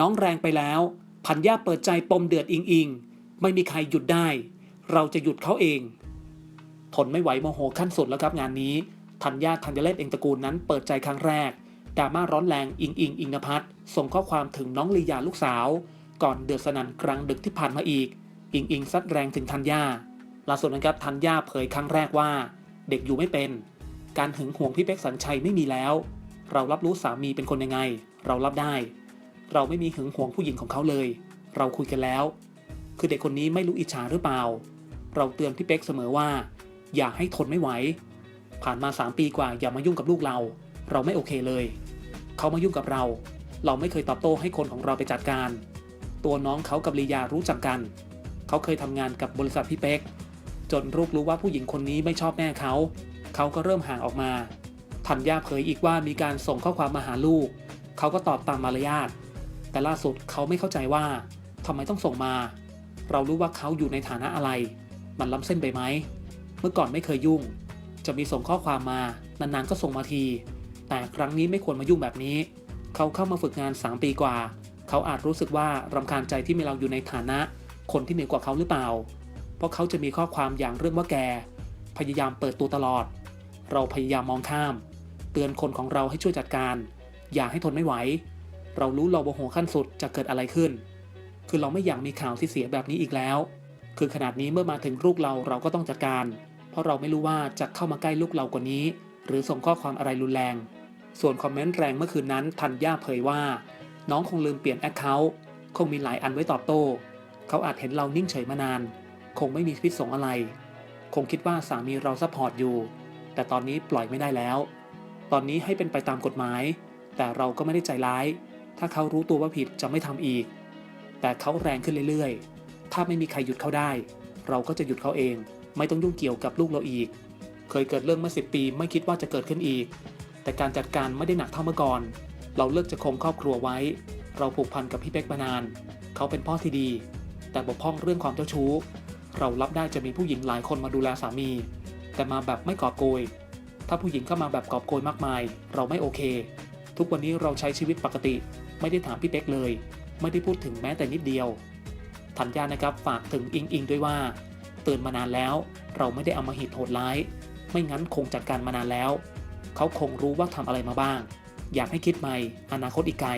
น้องแรงไปแล้ว พันย่าเปิดใจปมเดือดอิงอิงไม่มีใครหยุดได้ เราจะหยุดเขาเอง ทนไม่ไหวโมโหขั้นสุดแล้วครับงานนี้ธัญญาธัญเลศเองตระกูลนั้นเปิดใจครั้งแรกดราม่าร้อนแรงอิงอิงอิงนภัทรส่งข้อความถึงน้องลียาลูกสาว ก่อนเดือดสนั่นกลางดึกที่ผ่านมาอีก อิงอิงซัดแรงถึงธัญญาล่าสุดนะครับธัญญาเผยครั้งแรกว่า เด็กอยู่ไม่เป็น การหึงหวงพี่เป๊กสัญชัยไม่มีแล้ว เรารับรู้สามีเป็นคนยังไง เรารับได้ เราไม่มีหึงหวงผู้หญิงของเขาเลย เราคุยกันแล้ว คือเด็กคนนี้ไม่รู้อิจฉาหรือเปล่า เราเตือนพี่เป๊กเสมอว่า อย่าให้ทนไม่ไหว ผ่านมา 3 ปีกว่าอย่ามายุ่งกับลูกเรา เราไม่โอเคเลย เขามายุ่งกับเรา เราไม่เคยตอบโต้ให้คนของเราไปจัดการ ตัวน้องเขากับลียารู้จักกัน เขาเคยทำงานกับบริษัทพี่เป๊ก จนลูกรู้ว่าผู้หญิงคนนี้ไม่ชอบแม่เขา เขาก็เริ่มห่างออกมาธัญญาเผยอีกว่ามีการส่งข้อความมาหาลูก เขาก็ตอบตามมารยาท แต่ล่าสุดเขาไม่เข้าใจว่าทำไมต้องส่งมา เรารู้ว่าเขาอยู่ในฐานะอะไร มันล้ำเส้นไปไหม เมื่อก่อนไม่เคยยุ่ง จะมีส่งข้อความมา นานๆก็ส่งมาที แต่ครั้งนี้ไม่ควรมายุ่งแบบนี้ เขาเข้ามาฝึกงาน 3 ปีกว่า เขาอาจรู้สึกว่ารำคาญใจที่มีเราอยู่ในฐานะ คนที่เหนือกว่าเขาหรือเปล่า เพราะเขาจะมีข้อความอย่างเรื่องว่าแก พยายามเปิดตัวตลอด เราพยายามมองข้าม เตือนคนของเราให้ช่วยจัดการ อย่าให้ทนไม่ไหว เรารู้เราโมโหขั้นสุดจะเกิดอะไรขึ้น คือเราไม่อยากมีข่าวที่เสียแบบนี้อีกแล้ว คือขนาดนี้เมื่อมาถึงลูกเราเราก็ต้องจัดการ เพราะเราไม่รู้ว่าจะเข้ามาใกล้ลูกเรากว่านี้ หรือส่งข้อความอะไรรุนแรง ส่วนคอมเมนต์แรงเมื่อคืนนั้นทันย่าเผยว่า น้องคงลืมเปลี่ยนแอคเคาท์คงมีหลายอันไว้ตอบโต้ เขาอาจเห็นเรานิ่งเฉยมานาน คงไม่มีพิษสงอะไร คงคิดว่าสามีเราซัพพอร์ตอยู่ แต่ตอนนี้ปล่อยไม่ได้แล้ว ตอนนี้ให้เป็นไปตามกฎหมาย แต่เราก็ไม่ได้ใจร้าย ถ้าเขารู้ตัวว่าผิดจะไม่ทำอีก แต่เขาแรงขึ้นเรื่อยๆ ถ้าไม่มีใครหยุดเขาได้ เราก็จะหยุดเขาเอง ไม่ต้องยุ่งเกี่ยวกับลูกเราอีก เคยเกิดเรื่องเมื่อสิปีไม่คิดว่าจะเกิดขึ้นอีก แต่การจัดการไม่ได้หนักเท่าเมื่อก่อน เราเลือกจะคงครอบครัวไว้ เราผูกพันกับพี่เป๊กมานาน เขาเป็นพ่อที่ดี แต่บกพร่องเรื่องความเจ้าชู้ เรารับได้จะมีผู้หญิงหลายคนมาดูแลสามี แต่มาแบบไม่กอบโกย ถ้าผู้หญิงเข้ามาแบบกอบโกยมากมาย เราไม่โอเคทุกวันนี้เราใช้ชีวิตปกติ ไม่ได้ถามพี่เป๊กเลย ไม่ได้พูดถึงแม้แต่นิดเดียวธัญญานะครับฝากถึงอิงอิงด้วยว่าเตือนมานานแล้ว เราไม่ได้เอามาหิดโหดร้าย ไม่งั้นคงจัดการมานานแล้ว เขาคงรู้ว่าทำอะไรมาบ้าง อยากให้คิดใหม่ อนาคตอีกไกล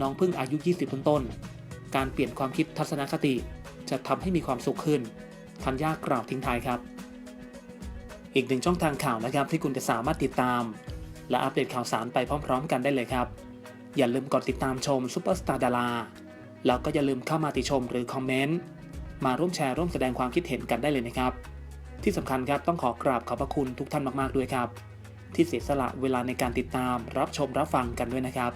น้องเพิ่งอายุ 20 ต้นๆการเปลี่ยนความคิดทัศนคติ จะทำให้มีความสุขขึ้นธัญญากล่าวทิ้งท้ายครับ อีกหนึ่งช่องทางข่าวนะครับที่คุณจะสามารถติดตาม และอัปเดตข่าวสารไปพร้อม ๆ กันได้เลยครับ อย่าลืมกดติดตามชมซุปเปอร์สตาร์ดาราแล้วก็อย่าลืมเข้ามาติชมหรือคอมเมนต์มาร่วมแชร์ร่วมแสดงความคิดเห็นกันได้เลยนะครับ ที่สำคัญครับต้องขอกราบขอบพระคุณทุกท่านมากๆด้วยครับ ที่เสียสละเวลาในการติดตามรับชมรับฟังกันด้วยนะครับ